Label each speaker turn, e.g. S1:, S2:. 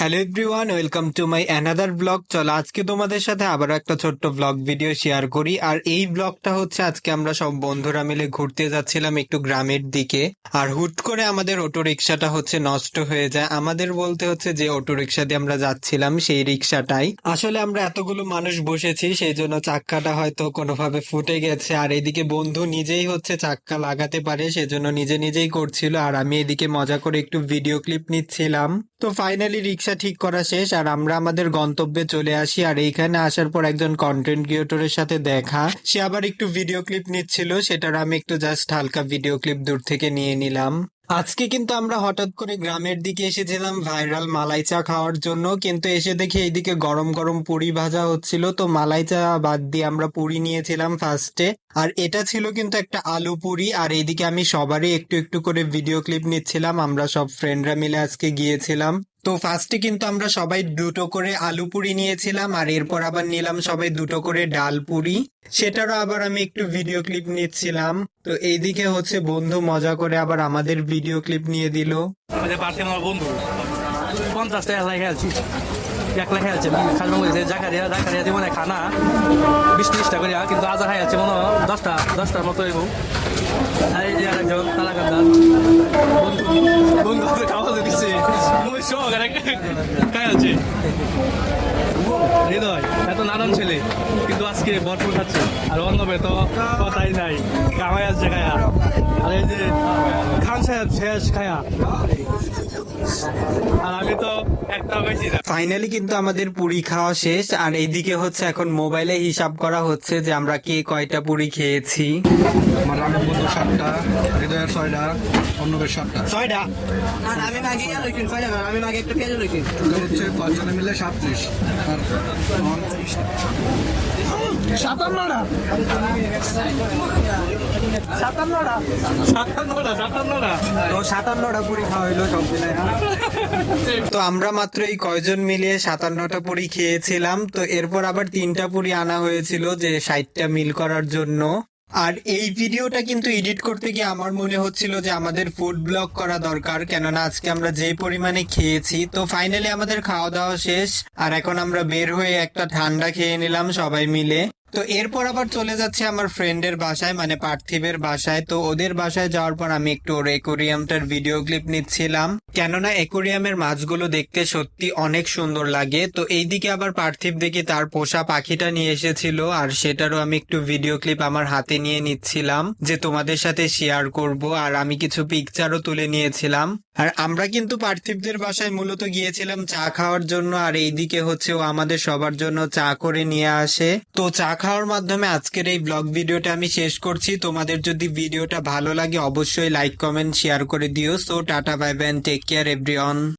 S1: Hello everyone welcome to my another blog চলো আজকে তোমাদের সাথে আবার একটা ছোট্ট ব্লগ ভিডিও শেয়ার করি। আর এই ব্লগটা হচ্ছে আজকে আমরা সব বন্ধুরা মিলে ঘুরতে যাচ্ছিলাম একটু গ্রামের দিকে। আর হুট করে আমাদের অটো রিক্সাটা হচ্ছে নষ্ট হয়ে যায়। আমাদের বলতে হচ্ছে যে অটো রিক্সা দিয়ে আমরা যাচ্ছিলাম সেই রিক্সাটাই আসলে আমরা এতগুলো মানুষ বসেছি, সেই জন্য চাক্কাটা হয়তো কোনোভাবে ফুটে গেছে। আর এদিকে বন্ধু নিজেই হচ্ছে চাক্কা লাগাতে পারে, সেজন্য নিজে নিজেই করছিল। আর আমি এদিকে মজা করে একটু ভিডিও ক্লিপ নিচ্ছিলাম। তো ফাইনালি রিক্সা ঠিক করা শেষ, আর আমরা আমাদের গন্তব্যে চলে আসি, আর এইখানে আসার পর একজন কন্টেন্ট ক্রিয়েটরের সাথে দেখা। সে আবার একটু ভিডিও ক্লিপ নিচ্ছিল, সেটার আমি একটু জাস্ট হালকা ভিডিও ক্লিপ দূর থেকে নিয়ে নিলাম। আজকে কিন্তু আমরা হঠাৎ করে গ্রামের দিকে এসেছিলাম ভাইরাল মালাই চা খাওয়ার জন্য, কিন্তু এসে দেখি এইদিকে গরম গরম পুরি ভাজা হচ্ছিল, তো মালাই চা বাদ দিয়ে আমরা পুরি নিয়েছিলাম ফার্স্টে আর এটা ছিল কিন্তু একটা আলু পুরি, আর এইদিকে আমি সবারই একটু একটু করে ভিডিও ক্লিপ নিচ্ছিলাম, আমরা সব ফ্রেন্ডরা মিলে আজকে গিয়েছিলাম। তো ফার্স্টে কিন্তু আমরা সবাই দুটো করে আলু পুরি নিয়েছিলাম, আর এরপর আবার নিলাম সবাই দুটো করে ডাল পুরি। সেটারও আবার আমি একটু ভিডিও ক্লিপ নিচ্ছিলাম। তো এইদিকে হচ্ছে বন্ধু মজা করে আবার আমাদের ভিডিও ক্লিপ নিয়ে দিল।
S2: বন্ধু, পঞ্চাশ টাকা লাই খেলছি এক লাখ খেলছে খালি জাকারিয়া জাকারিয়া দিব না, খানা। বিশ ত্রিশটা করে, কিন্তু আজা খাই আছে মনে দশটা, দশটার মতো এবো শখ আর হৃদয়, এত নানান ছেলে, কিন্তু আজকে ভরপুর খাচ্ছে। আর তো কথাই নাই। কামাই আসছে এই যে খান সাহেব, শেষ খায়া। আর আমি তো একটা বেশি
S1: ফাইনালি কিন্তু আমাদের পুরি খাওয়া শেষ আর এইদিকে হচ্ছে এখন মোবাইলে হিসাব করা হচ্ছে যে আমরা কে কয়টা পুরি খেয়েছি।
S3: আমার রামের বন্ধু সাতটা হৃদয়ের ছয়টা অন্নবের সাতটা।
S1: ছয়টা?
S4: না না, আমি মাগে লইছেন আমি মাগে একটা পেঁয়াজ লইছেন
S3: হচ্ছে পাঁচজনে মিলে সাতত্রিশ আর আমার
S2: সাতান্নটা সাতান্নটা।
S1: তো সাতান্নটা পুরি খাওয়া হইল সব মিলে তো আমরা মাত্র এই কয়জন মিলিয়ে সাতান্নটা পুরি খেয়েছিলাম। তো এরপর আবার তিনটা পুরি আনা হয়েছিল যে ষাটটা মিল করার জন্য। আর এই ভিডিওটা কিন্তু এডিট করতে গিয়ে আমার মনে হচ্ছিল যে আমাদের ফুড ব্লগ করা দরকার। কেননা আজকে আমরা যে পরিমাণে খেয়েছি তো ফাইনালি আমাদের খাওয়া দাওয়া শেষ। আর এখন আমরা বের হয়ে একটা ঠান্ডা খেয়ে নিলাম সবাই মিলে। তো এরপর আবার চলে যাচ্ছে আমার ফ্রেন্ডের বাসায় মানে পার্থিবের বাসায়। তো ওদের বাসায় যাওয়ার পর আমি একটু ওর একুরিয়ামটার ভিডিও ক্লিপ নিচ্ছিলাম। কেননা একুরিয়ামের মাছগুলো দেখতে সত্যি অনেক সুন্দর লাগে। তো এইদিকে আবার পার্থিব দেখি তার পোষা পাখিটা নিয়ে এসেছিল, আর সেটারও আমি একটু ভিডিও ক্লিপ আমার হাতে নিয়ে নিচ্ছিলাম, যে তোমাদের সাথে শেয়ার করব, আর আমি কিছু পিকচারও তুলে নিয়েছিলাম। আর আমরা কিন্তু পার্থিবদের বাসায় মূলত গিয়েছিলাম চা খাওয়ার জন্য, আর এইদিকে হচ্ছে ও আমাদের সবার জন্য চা করে নিয়ে আসে। তো চা খাওয়ার মাধ্যমে আজকের এই ব্লগ ভিডিওটা আমি শেষ করছি। তোমাদের যদি ভিডিওটা ভালো লাগে, অবশ্যই লাইক কমেন্ট শেয়ার করে দিও। So tata bye bye take care everyone